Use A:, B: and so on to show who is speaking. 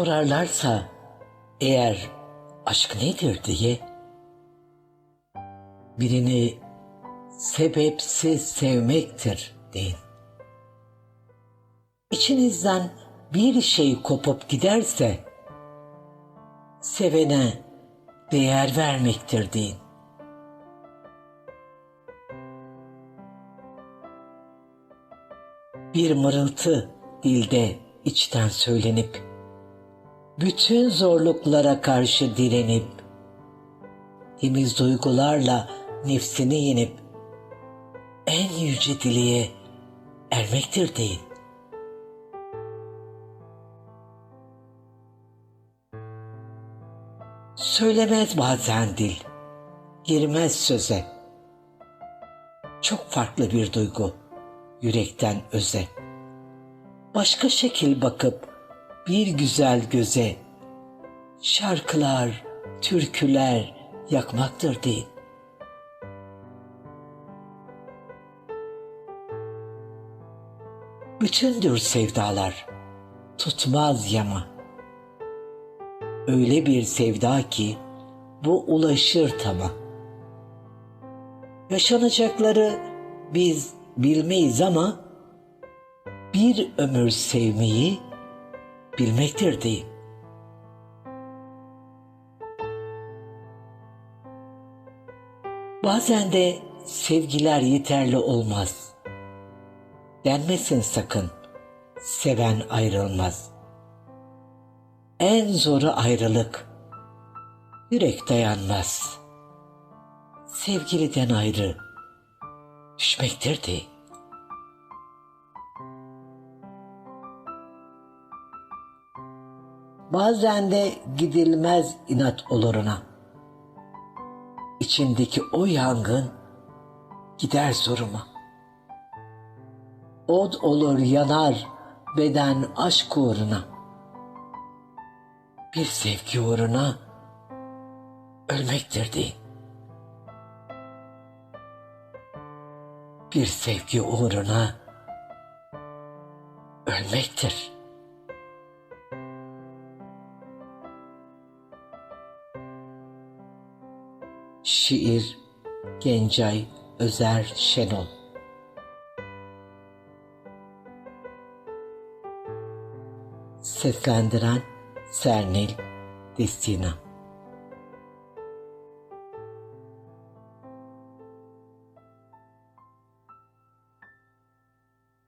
A: Sorarlarsa eğer aşk nedir diye birini sebepsiz sevmektir deyin. İçinizden bir şey kopup giderse sevene değer vermektir deyin. Bir mırıltı dilde içten söylenip bütün zorluklara karşı direnip temiz duygularla nefsini yenip en yüce dileğe ermektir deyin. Söylemez bazen dil, girmez söze. Çok farklı bir duygu, yürekten öze. Başka şekil bakıp bir güzel göze, şarkılar, türküler yakmaktır deyin. Bütündür sevdalar, tutmaz yama. Öyle bir sevda ki bu ulaşır tama. Yaşanacakları biz bilmeyiz ama bir ömür sevmeyi bilmektir deyin. Bazen de sevgiler yeterli olmaz. Denmesin sakın, seven ayrılmaz. En zoru ayrılık, yürek dayanmaz. Sevgiliden ayrı, düşmektir deyin. Bazen de gidilmez inat oluruna. İçindeki o yangın gider zoruma. Od olur yanar beden aşk uğruna. Bir sevgi uğruna ölmektir deyin. Bir sevgi uğruna ölmektir. Şiir Gencay Özer Şenol. Seslendiren Sernil Destina